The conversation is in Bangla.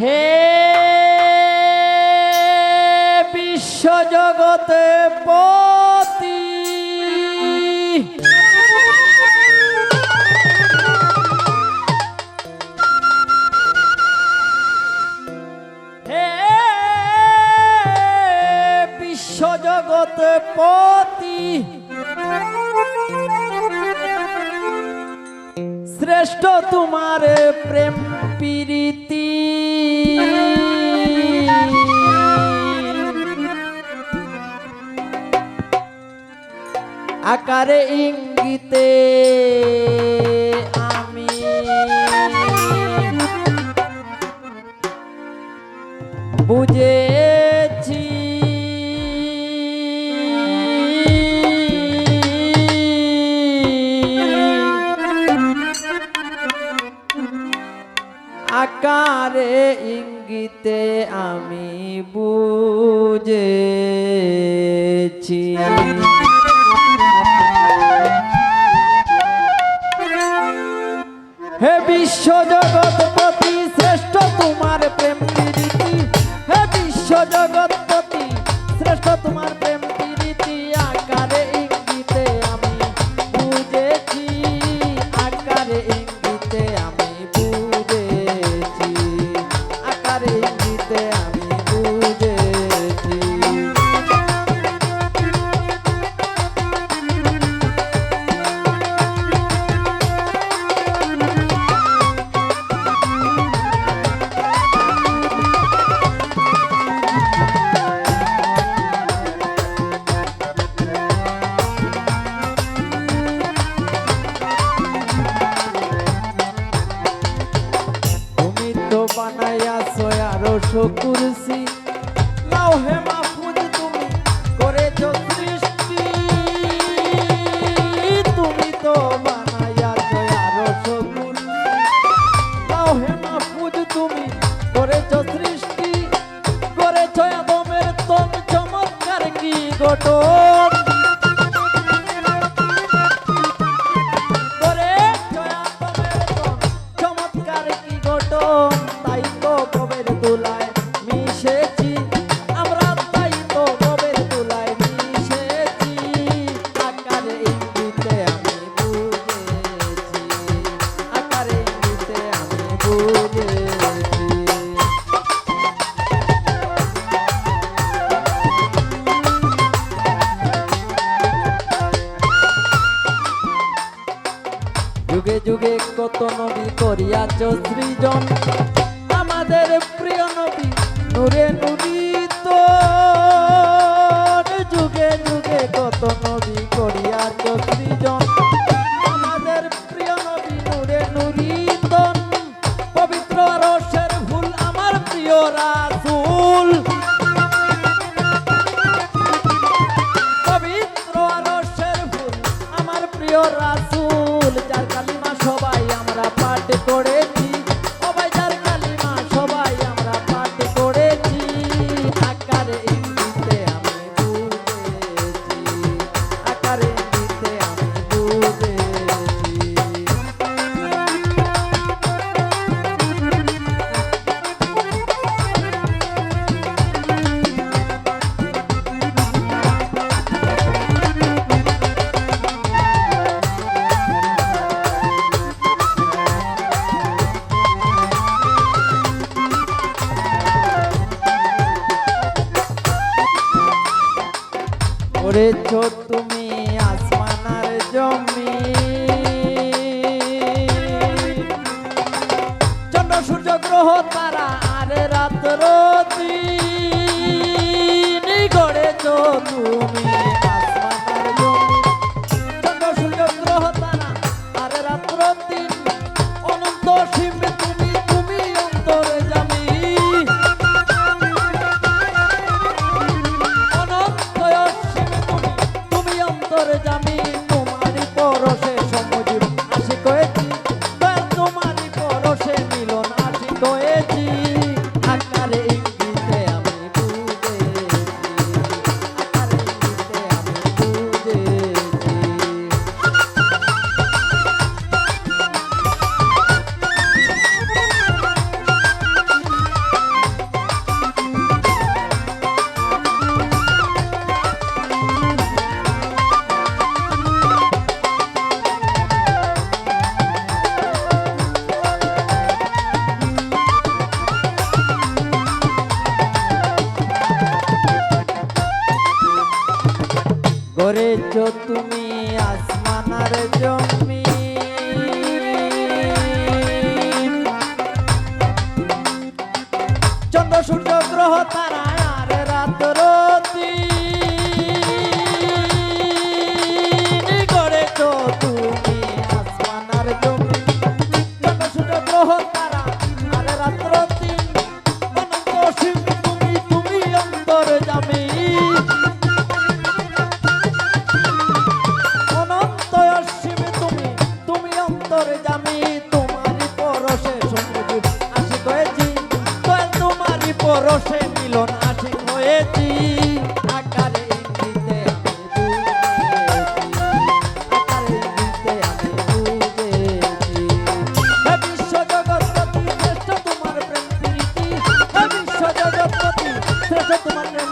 হে বিশ্বজগতে পতি। হে বিশ্বজগতে পতি। শ্রেষ্ঠ তোমার প্রেম প্রীতি। আকারে ইঙ্গিতে আমি। বুঝেছি। আকারে ইঙ্গিতে আমি বুঝেছি। বিশ্ব জগৎপতি শ্রেষ্ঠ তোমার প্রেম হে বিশ্ব জগৎপতি শ্রেষ্ঠ তোমার যুগে যুগে কত নবী করিয়াছ সৃজন। আমাদের প্রিয় নবী নূরে নুরিত। যুগে যুগে কত নবী করিয়াছ সৃজন। করেছ তুমি আসমানার জমি? করেছ তুমি আসমানার জমি মিলন আশিক হয়েছি। আকারে তোমার প্রেম প্রীতি। বিশ্ব জগৎপতি শ্রেষ্ঠ তোমার প্রেম